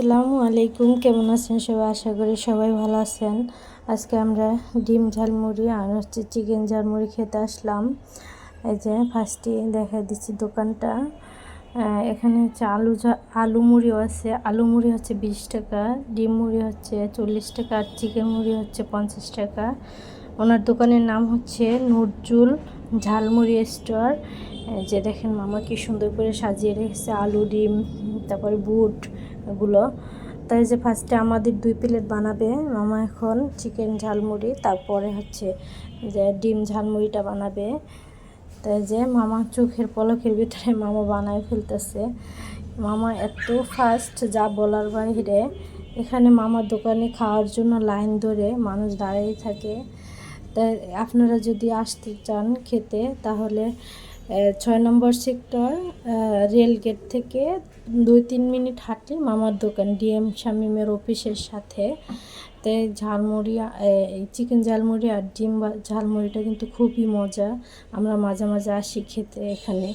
আসসালামু আলাইকুম। কেমন আছেন সবাই? আশা করি সবাই ভালো আছেন। আজকে আমরা ডিম ঝালমুড়ি আর হচ্ছে চিকেন ঝালমুড়ি খেতে আসলাম। এই যে ফার্স্টে দেখা দিচ্ছি দোকানটা। এখানে হচ্ছে আলু আলু মুড়িও আছে। আলু মুড়ি হচ্ছে বিশ টাকা, ডিম মুড়ি হচ্ছে চল্লিশ টাকা, আর চিকেন মুড়ি হচ্ছে পঞ্চাশ টাকা। ওনার দোকানের নাম হচ্ছে নুরজুল ঝালমুড়ি স্টোর। যে দেখেন মামা কি সুন্দর করে সাজিয়ে রেখেছে আলু, ডিম, তারপরে বুট তাই যে ফার্স্টে আমাদের দুই প্লেট বানাবে মামা এখন চিকেন ঝালমুড়ি, তারপরে হচ্ছে যে ডিম ঝালমুড়িটা বানাবে। তাই যে মামা চোখের পলকের ভিতরে মামা বানায় ফেলতেছে। মামা এত ফাস্ট যা বলার বাইরে এখানে মামার দোকানে খাওয়ার জন্য লাইন ধরে মানুষ দাঁড়িয়ে থাকে। তাই আপনারা যদি আসতে চান খেতে, তাহলে ছয় নম্বর সেক্টর রেল গেট থেকে দুই তিন মিনিট হাঁটলে মামার দোকান, ডিএম শামিমের অফিসের সাথে। তে ঝালমুড়ি এই চিকেন ঝালমুড়ি আর ডিম ঝালমুড়িটা কিন্তু খুবই মজা। আমরা মাঝে মাঝে আসি খেতে এখানে।